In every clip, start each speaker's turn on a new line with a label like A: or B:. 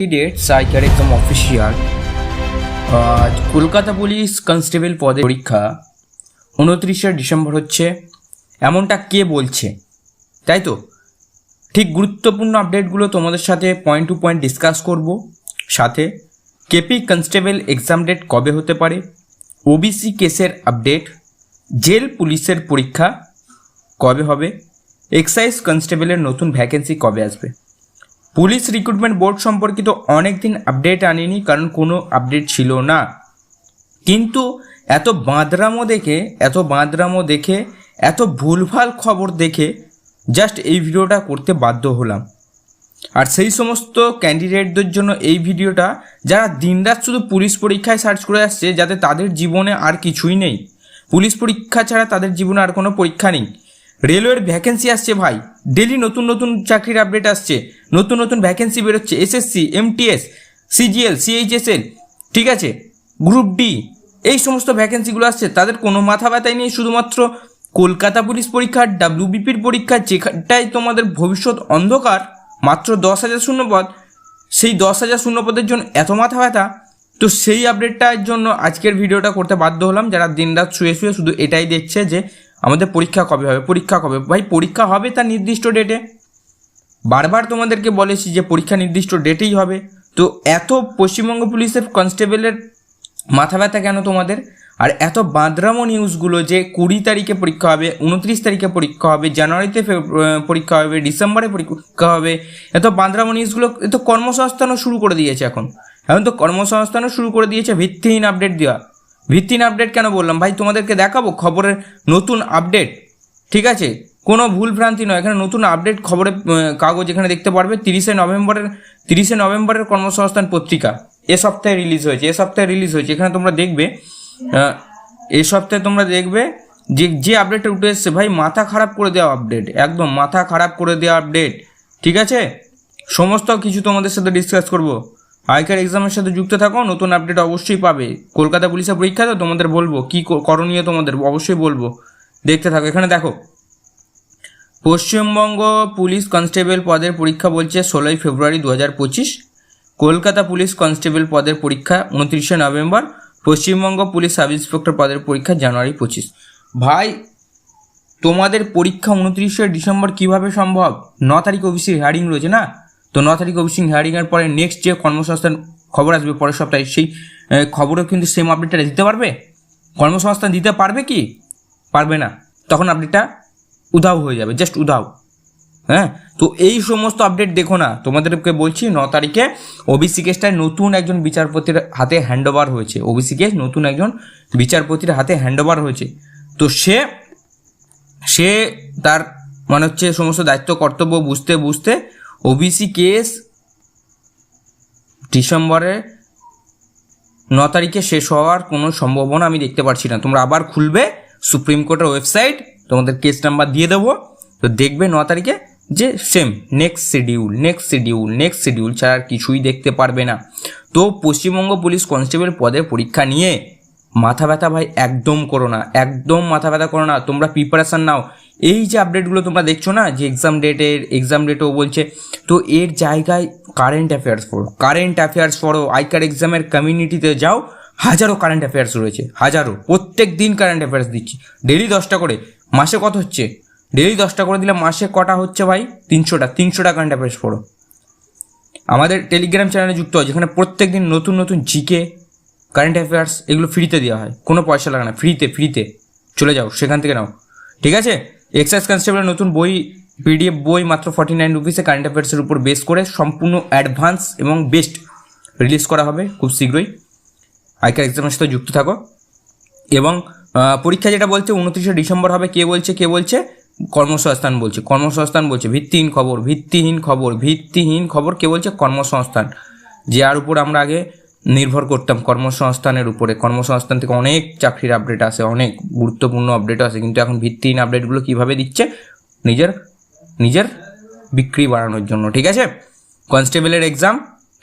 A: Candidates আইকার একদম official Kolkata police constable পদে পরীক্ষা, উনত্রিশে ডিসেম্বর হচ্ছে, এমনটা কে বলছে? তাই তো? ঠিক গুরুত্বপূর্ণ আপডেটগুলো তোমাদের সাথে পয়েন্ট টু পয়েন্ট ডিসকাস করব। সাথে কেপি কনস্টেবল এক্সাম ডেট কবে হতে পারে? ওবিসি কেসের আপডেট জেল পুলিশের পরীক্ষা কবে হবে? এক্সাইজ কনস্টেবলের নতুন ভ্যাকেন্সি কবে আসবে? পুলিশ রিক্রুটমেন্ট বোর্ড সম্পর্কিত অনেক দিন আপডেট আনিনি, কারণ কোনো আপডেট ছিল না। কিন্তু এত বাঁদরামো দেখে, এত বাঁদরামো দেখে, এত ভুলভাল খবর দেখে জাস্ট এই ভিডিওটা করতে বাধ্য হলাম। আর সেই সমস্ত ক্যান্ডিডেটদের জন্য এই ভিডিওটা, যারা দিনরাত শুধু পুলিশ পরীক্ষায় সার্চ করে আসছে, যাতে তাদের জীবনে আর কিছুই নেই। পুলিশ পরীক্ষা ছাড়া তাদের জীবনে আর কোনো পরীক্ষা নেই। রেলওয়ের ভ্যাকেন্সি আসছে ভাই। ডেলি নতুন নতুন চাকরির আপডেট আসছে। নতুন নতুন ভ্যাকেন্সি বেরোচ্ছে। এসএসসি এমটিএস সিজিএল সিএইচএসএল ঠিক আছে? গ্রুপ ডি এই সমস্ত ভ্যাকেন্সিগুলো আসছে। তাদের কোনো মাথা ব্যথাই নেই। শুধুমাত্র কলকাতা পুলিশ পরীক্ষা ডাব্লিউবিপির পরীক্ষা, যেখানটায় তোমাদের ভবিষ্যৎ অন্ধকার, মাত্র দশ হাজার শূন্যপদ সেই দশ হাজার শূন্যপদের জন্য এত মাথা ব্যথা। তো সেই আপডেটটার জন্য আজকের ভিডিওটা করতে বাধ্য হলাম। যারা দিনরাত শুয়ে শুয়ে শুধু এটাই দেখছে যে আমাদের পরীক্ষা কবে হবে? পরীক্ষা কবে? ভাই, পরীক্ষা হবে তার নির্দিষ্ট ডেটে বারবার তোমাদেরকে বলেছি যে পরীক্ষা নির্দিষ্ট ডেটেই হবে। তো এত পশ্চিমবঙ্গ পুলিশের কনস্টেবলের মাথা ব্যথা কেন তোমাদের? আর এত বাঁদরামো নিউজগুলো যে কুড়ি তারিখে পরীক্ষা হবে, উনত্রিশ তারিখে পরীক্ষা হবে, জানুয়ারিতে পরীক্ষা হবে, ডিসেম্বরে পরীক্ষা হবে, এত বাঁদরামো নিউজগুলো এত কর্মসংস্থানও শুরু করে দিয়েছে এখন। এখন তো কর্মসংস্থানও শুরু করে দিয়েছে, ভিত্তিহীন আপডেট দেওয়া। ভিত্তিহীন আপডেট কেন বললাম? ভাই, তোমাদেরকে দেখাবো খবরের নতুন আপডেট ঠিক আছে? কোনো ভুল ভ্রান্তি নয়। এখানে নতুন আপডেট খবরের কাগজ এখানে দেখতে পারবে। তিরিশে নভেম্বরের তিরিশে নভেম্বরের কর্মসংস্থান পত্রিকা, এ সপ্তাহে রিলিজ হয়েছে, এ সপ্তাহে রিলিজ হয়েছে। এখানে তোমরা দেখবে এ সপ্তাহে তোমরা দেখবে যে যে আপডেটটা উঠে এসছে, ভাই, মাথা খারাপ করে দেওয়া আপডেট একদম মাথা খারাপ করে দেওয়া আপডেট ঠিক আছে? সমস্ত কিছু তোমাদের সাথে ডিসকাস করব। আইকার এক্সামের সাথে যুক্ত থাকো, নতুন আপডেট অবশ্যই পাবে। কলকাতা পুলিশের পরীক্ষা তো তোমাদের বলব, কি কর- করণীয় তোমাদের, অবশ্যই বলব। দেখতে থাকো, এখানে দেখো। পশ্চিমবঙ্গ পুলিশ কনস্টেবল পদের পরীক্ষা বলছে ষোলোই ফেব্রুয়ারি দু হাজার পঁচিশ। কলকাতা পুলিশ কনস্টেবল পদের পরীক্ষা উনত্রিশে November. Paschimbanga police sub inspector পদের পরীক্ষা জানুয়ারি পঁচিশ। ভাই, তোমাদের পরীক্ষা উনত্রিশে ডিসেম্বর কীভাবে সম্ভব? ন তারিখ ওবিসি হিয়ারিং রয়েছে না? তো ন তারিখ ওবিসি হিয়ারিংয়ের পরে নেক্সট যে কর্মসংস্থান খবর আসবে পরের সপ্তাহে, সেই খবরও কিন্তু সেম আপডেটটা দিতে পারবে? কর্মসংস্থান দিতে পারবে কি? পারবে না। তখন আপডেটটা উধাও হয়ে যাবে জাস্ট উধাও। হ্যাঁ? তো এই সমস্ত আপডেট দেখো না। তোমাদেরকে বলছি, ন তারিখে ওবিসি কেসটায় নতুন একজন বিচারপতির হাতে হ্যান্ডওভার হয়েছে। ওবিসি কেস নতুন একজন বিচারপতির হাতে হ্যান্ডওভার হয়েছে। তো সে সে তার মানে হচ্ছে সমস্ত দায়িত্ব, কর্তব্য বুঝতে বুঝতে ওবিসি কেস ডিসেম্বরে ন তারিখে শেষ হওয়ার কোনো সম্ভাবনা আমি দেখতে পারছি না। তোমরা আবার খুলবে সুপ্রিম কোর্টের ওয়েবসাইট তোমাদের কেস নাম্বার দিয়ে দেবো। তো দেখবে ন তারিখে যে same next schedule next schedule next schedule ছাড়া আর কিছুই দেখতে পারবে না। তো পশ্চিমবঙ্গ পুলিশ কনস্টেবল পদের পরীক্ষা নিয়ে মাথা ব্যথা ভাই একদম করো না, একদম মাথা ব্যথা করো না। তোমরা প্রিপারেশান নাও। এই যে আপডেটগুলো তোমরা দেখছ না, যে এক্সাম ডেটের এক্সাম ডেটও বলছে, তো এর জায়গায় কারেন্ট অ্যাফেয়ার্স পড়ো কারেন্ট অ্যাফেয়ার্স পড়ো আইকার এক্সামের কমিউনিটিতে যাও, হাজারো কারেন্ট অ্যাফেয়ার্স রয়েছে, হাজারো প্রত্যেক দিন কারেন্ট অ্যাফেয়ার্স দিচ্ছি। ডেলি দশটা করে, মাসে কত হচ্ছে? ডেলি দশটা করে দিলে মাসে কটা হচ্ছে ভাই? তিনশোটা তিনশোটা কারেন্ট অ্যাফেয়ার্স পড়ো আমাদের টেলিগ্রাম চ্যানেলে যুক্ত হয় যেখানে প্রত্যেক দিন নতুন নতুন জিকে কারেন্ট অ্যাফেয়ার্স এগুলো ফ্রিতে দেওয়া হয়। কোনো পয়সা লাগে না ফ্রিতে ফ্রিতে চলে যাও, সেখান থেকে নাও। ঠিক আছে? এক্সাইজ কনস্টেবলের নতুন বই পিডিএফ বই মাত্র ফর্টি নাইন রুপিসে কারেন্ট অ্যাফেয়ার্সের উপর বেস করে সম্পূর্ণ অ্যাডভান্স এবং বেস্ট রিলিজ করা হবে খুব শীঘ্রই। আইকার এক্সামের সাথে যুক্ত থাকো। এবং পরীক্ষা যেটা বলছে উনত্রিশে ডিসেম্বর হবে, কে বলছে কে বলছে? কর্মসংস্থান বলছে। কর্মসংস্থান বলছে, ভিত্তিহীন খবর ভিত্তিহীন খবর ভিত্তিহীন খবর কে বলছে? কর্মসংস্থান। যার উপর আমরা আগে নির্ভর করতাম কর্মসংস্থানের উপরে। কর্মসংস্থান থেকে অনেক চাকরির আপডেট আসে, অনেক গুরুত্বপূর্ণ আপডেট আসে, কিন্তু এখন ভিত্তিহীন আপডেটগুলো কীভাবে দিচ্ছে? নিজের নিজের বিক্রি বাড়ানোর জন্য, ঠিক আছে? কনস্টেবলের এক্সাম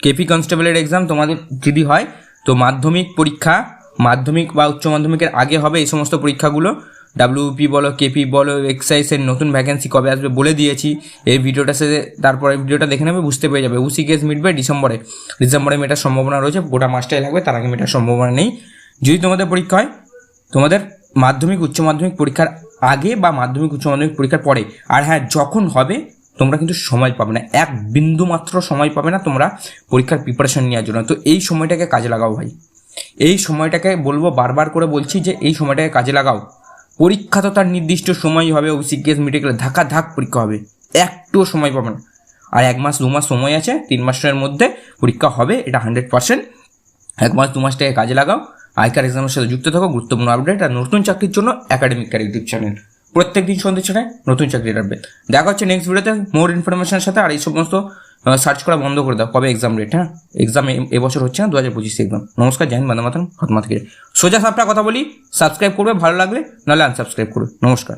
A: কেপি কনস্টেবলের এক্সাম তোমাদের যদি হয়, তো মাধ্যমিক পরীক্ষা, মাধ্যমিক বা উচ্চ মাধ্যমিকের আগে হবে এই সমস্ত পরীক্ষাগুলো। ডাব্লিউপি বলো কেপি বলো এক্সাইজের নতুন ভ্যাকেন্সি কবে আসবে বলে দিয়েছি। এই ভিডিওটা সে তারপরে ভিডিওটা দেখে নেবে, বুঝতে পেরে যাবে। উসি কেস মিটবে ডিসেম্বরে। ডিসেম্বরে মেটার সম্ভাবনা রয়েছে, গোটা মাসটাই লাগবে, তার আগে মেটার সম্ভাবনা নেই। যদি তোমাদের পরীক্ষা হয়, তোমাদের মাধ্যমিক, উচ্চ মাধ্যমিক পরীক্ষার আগে বা মাধ্যমিক, উচ্চ মাধ্যমিক পরীক্ষার পরে, আর হ্যাঁ যখন হবে, তোমরা কিন্তু সময় পাবে না। এক বিন্দু মাত্র সময় পাবে না তোমরা পরীক্ষার প্রিপারেশন নেওয়ার জন্য। তো এই সময়টাকে কাজে লাগাও ভাই। এই সময়টাকে বলব, বারবার করে বলছি যে এই সময়টাকে কাজে লাগাও। পরীক্ষা তো তার নির্দিষ্ট সময়ই হবে ওসি কেস মিটে ধাক্কা ধাক পরীক্ষা হবে। একটুও সময় পাবে না। আর এক মাস, দু মাস সময় আছে, তিন মাসের মধ্যে পরীক্ষা হবে, এটা হান্ড্রেড পার্সেন্ট এক মাস, দু মাসটাকে কাজে লাগাও। আইকার এক্সামের সাথে যুক্ত থাকো, গুরুত্বপূর্ণ আপডেট আর নতুন চাকরির জন্য একাডেমিক ক্যার ইউটিউব চ্যানেল প্রত্যেক দিন সন্ধ্যে ছটায় নতুন চাকরির আপডেট দেখা হচ্ছে নেক্সট ভিডিওতে মোর ইনফরমেশনের সাথে, আর এই সমস্ত সার্চ করা বন্ধ করে দাও। কবে এক্সাম ডেট হ্যাঁ? এক্সাম এবছর হচ্ছে না দু হাজার পঁচিশে এক্সাম নমস্কার জাহিন বান্দা মাতান থেকে সোজা সাপটা কথা বলি সাবস্ক্রাইব করবে, ভালো লাগলে, নাহলে আনসাবস্ক্রাইব করবে। নমস্কার।